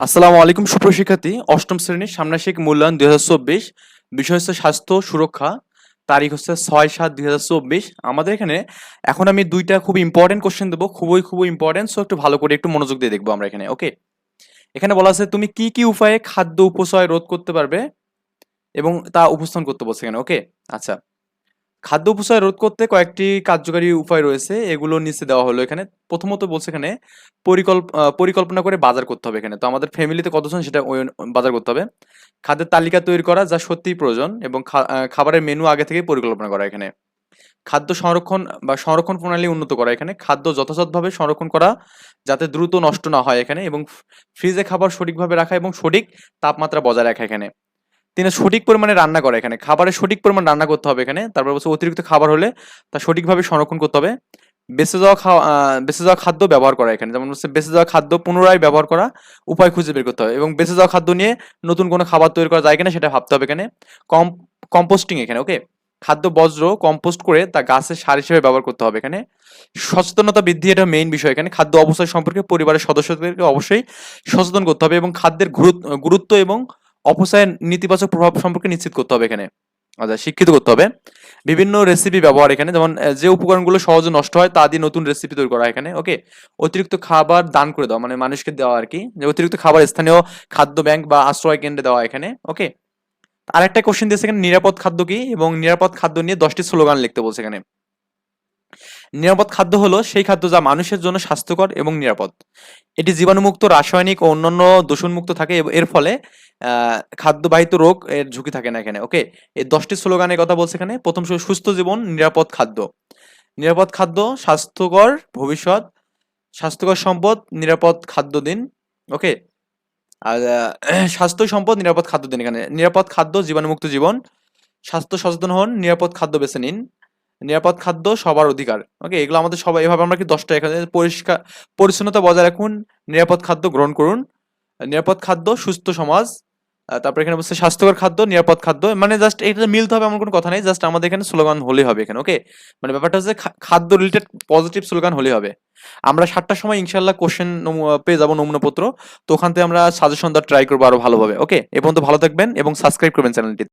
আসসালামু আলাইকুম সুপ্রশিক্ষার্থী অষ্টম শ্রেণির ষান্মাসিক মূল্যায়ন দুই হাজার চব্বিশ। বিষয় হচ্ছে স্বাস্থ্য সুরক্ষা। তারিখ হচ্ছে ছয় সাত দুই হাজার চব্বিশ। আমাদের এখানে এখন আমি দুইটা খুব ইম্পর্টেন্ট কোশ্চেন দেবো। খুবই খুবই ইম্পর্টেন্ট সো একটু ভালো করে একটু মনোযোগ দিয়ে দেখব আমরা এখানে ওকে এখানে বলা আছে, তুমি কি কি উপায়ে খাদ্য উপচয় রোধ করতে পারবে এবং তা উপস্থান করতে বলছে এখানে ওকে আচ্ছা খাদ্য উপচয় রোধ করতে কয়েকটি কার্যকারী উপায় রয়েছে। এগুলো নিচে দেওয়া হলো এখানে। প্রথমত বলছে এখানে পরিকল্প পরিকল্পনা করে বাজার করতে হবে এখানে। তো আমাদের ফ্যামিলিতে কতজন সেটা বাজার করতে হবে। খাদ্যের তালিকা তৈরি করা যা সত্যিই প্রয়োজন এবং খাবারের মেনু আগে থেকেই পরিকল্পনা করা এখানে। খাদ্য সংরক্ষণ বা সংরক্ষণ প্রণালী উন্নত করা এখানে। খাদ্য যথাযথভাবে সংরক্ষণ করা যাতে দ্রুত নষ্ট না হয় এখানে এবং ফ্রিজে খাবার সঠিকভাবে রাখা এবং সঠিক তাপমাত্রা বজায় রাখা এখানে। তিনি সঠিক পরিমাণে রান্না করে এখানে। খাবারের সঠিক পরিমাণ রান্না করতে হবে এখানে। তারপর বলছে অতিরিক্ত খাবার হলে তা সঠিকভাবে সংরক্ষণ করতে হবে। বেঁচে যাওয়া খাওয়া বেঁচে যাওয়া খাদ্য ব্যবহার করা এখানে। যেমন হচ্ছে বেঁচে যাওয়া খাদ্য পুনরায় ব্যবহার করা উপায় খুঁজে বের করতে হবে এবং বেঁচে যাওয়া খাদ্য নিয়ে নতুন কোনো খাবার তৈরি করা যায় কিনা সেটা ভাবতে হবে এখানে। কম, কম্পোস্টিং এখানে, ওকে? খাদ্য বজ্র কম্পোস্ট করে তা গাছের সার হিসেবে ব্যবহার করতে হবে এখানে। সচেতনতা বৃদ্ধি এটা মেইন বিষয় এখানে। খাদ্য অবস্থা সম্পর্কে পরিবারের সদস্যদেরকে অবশ্যই সচেতন করতে হবে এবং খাদ্যের গুরুত্ব এবং অপচয়ের নেতিবাচক প্রভাব সম্পর্কে নিশ্চিত করতে হবে এখানে। আচ্ছা শিক্ষিত করতে হবে। বিভিন্ন রেসিপি ব্যবহার এখানে, যেমন যে উপকরণগুলো সহজে নষ্ট হয়, তা দিয়ে নতুন রেসিপি তৈরি করা এখানে ওকে অতিরিক্ত খাবার দান করে দেওয়া মানে মানুষকে দেওয়া আর কি। যে অতিরিক্ত খাবার স্থানীয় খাদ্য ব্যাংক বা আশ্রয় কেন্দ্রে দেওয়া এখানে ওকে আরেকটা কোশ্চেন দিয়েছে এখানে, নিরাপদ খাদ্য কি? এবং নিরাপদ খাদ্য নিয়ে দশটি স্লোগান লিখতে বলছে এখানে। নিরাপদ খাদ্য হলো সেই খাদ্য যা মানুষের জন্য স্বাস্থ্যকর এবং নিরাপদ। এটি জীবাণুমুক্ত, রাসায়নিক ও অন্যান্য দূষণমুক্ত থাকে। এর ফলে খাদ্যবাহিত রোগ এর ঝুঁকি থাকে না এখানে, ওকে? এই দশটি স্লোগানের কথা বলছে এখানে। প্রথম সুস্থ জীবন, নিরাপদ খাদ্য। নিরাপদ খাদ্য, স্বাস্থ্যকর ভবিষ্যৎ, স্বাস্থ্যকর সম্পদ, নিরাপদ খাদ্য দিন, ওকে? আর স্বাস্থ্য সম্পদ, নিরাপদ খাদ্য দিন এখানে। নিরাপদ খাদ্য, জীবাণুমুক্ত জীবন, স্বাস্থ্য সচেতন হন, নিরাপদ খাদ্য বেছে নিন। নিরাপদ খাদ্য সবার অধিকার। ওকে এগুলো আমাদের সবাই, এভাবে আমরা কি দশটা এখানে পরিষ্কার, পরিচ্ছন্নতা বজায় রাখুন, নিরাপদ খাদ্য গ্রহণ করুন। নিরাপদ খাদ্য, সুস্থ সমাজ তারপর এখানে বলছে স্বাস্থ্যকর খাদ্য, নিরাপদ খাদ্য মানে জাস্ট এটা মিলতে হবে এমন কোনো কথা নেই জাস্ট আমাদের এখানে স্লোগান হলেই হবে এখানে ওকে মানে ব্যাপারটা হচ্ছে খাদ্য রিলেটেড পজিটিভ স্লোগান হলেই হবে। আমরা সাতটার সময় ইনশাল্লাহ কোশ্চেন পেয়ে যাব নমুনাপত্র, তো ওখান থেকে আমরা সাজেশন দেওয়ার ট্রাই করব আরও ভালোভাবে ওকে এ পর্যন্ত ভালো থাকবেন এবং সাবস্ক্রাইব করবেন চ্যানেলটি